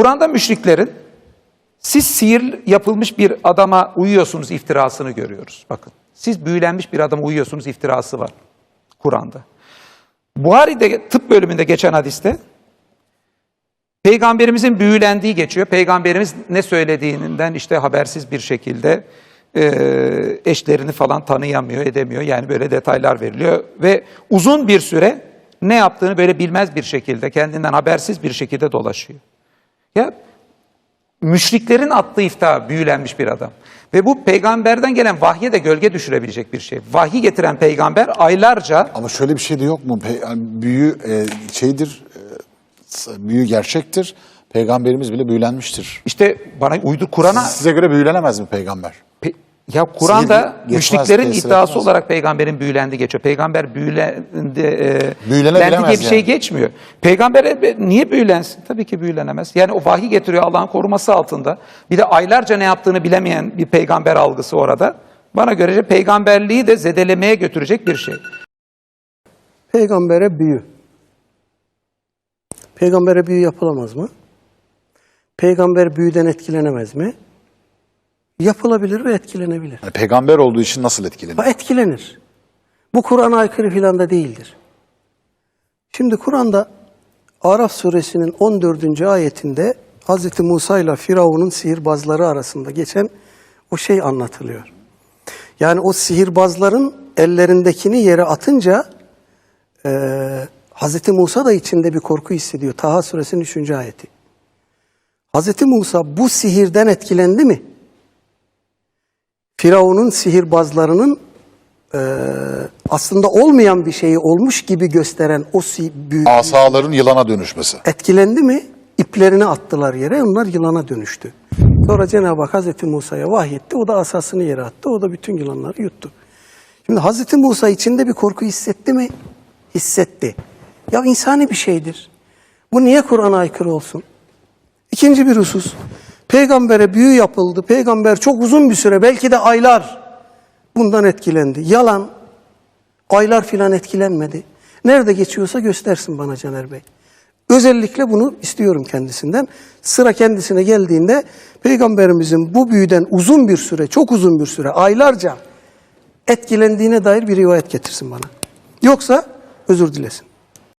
Kur'an'da müşriklerin siz sihir yapılmış bir adama uyuyorsunuz iftirasını görüyoruz. Bakın siz büyülenmiş bir adama uyuyorsunuz iftirası var Kur'an'da. Buhari'de tıp bölümünde geçen hadiste Peygamberimizin büyülendiği geçiyor. Peygamberimiz ne söylediğinden işte habersiz bir şekilde e, eşlerini falan tanıyamıyor, edemiyor. Yani böyle detaylar veriliyor. Ve uzun bir süre ne yaptığını böyle bilmez bir şekilde, kendinden habersiz bir şekilde dolaşıyor. Ya müşriklerin attığı iftira büyülenmiş bir adam. Ve bu peygamberden gelen vahye de gölge düşürebilecek bir şey. Vahiy getiren peygamber aylarca Ama şöyle bir şey de yok mu? Pe- yani büyü e, şeydir, e, büyü gerçektir. Peygamberimiz bile büyülenmiştir. işte bana uydu Kur'an'a Size göre büyülenemez mi peygamber? Pe- ya Kur'an'da müşriklerin iddiası etmez. olarak peygamberin büyülendi geçiyor. Peygamber büyülendi, e, Büyülenebilemez diye bir şey yani. geçmiyor. Peygamber e, niye büyülensin? Tabii ki büyülenemez. Yani o vahiy getiriyor Allah'ın koruması altında. Bir de aylarca ne yaptığını bilemeyen bir peygamber algısı orada. Bana göre peygamberliği de zedelemeye götürecek bir şey. Peygambere büyü. Peygambere büyü yapılamaz mı? Peygamber büyüden etkilenemez mi? Yapılabilir ve etkilenebilir. Yani peygamber olduğu için nasıl etkilenir? Etkilenir. Bu Kur'an'a aykırı filan da değildir. Şimdi Kur'an'da Araf suresinin 14. ayetinde Hz. Musa ile Firavun'un sihirbazları arasında geçen o şey anlatılıyor. Yani o sihirbazların ellerindekini yere atınca eee Hz. Musa da içinde bir korku hissediyor. Taha suresinin 3. ayeti. Hz. Musa bu sihirden etkilendi mi? Firavun'un sihirbazlarının eee, aslında olmayan bir şeyi olmuş gibi gösteren o si- büyü Asaların yılana dönüşmesi. etkilendi mi? İplerini attılar yere, onlar yılana dönüştü. Sonra Cenab-ı Hak Hazreti Musa'ya vahyetti, o da asasını yere attı, o da bütün yılanları yuttu. Şimdi Hazreti Musa içinde bir korku hissetti mi? Hissetti. Ya insani bir şeydir. Bu niye Kur'an'a aykırı olsun? İkinci bir husus. Peygambere büyü yapıldı. Peygamber çok uzun bir süre, belki de aylar bundan etkilendi. Yalan. Aylar filan etkilenmedi. Nerede geçiyorsa göstersin bana Caner Bey. Özellikle bunu istiyorum kendisinden. Sıra kendisine geldiğinde Peygamberimizin bu büyüden uzun bir süre, çok uzun bir süre, aylarca etkilendiğine dair bir rivayet getirsin bana. Yoksa özür dilesin.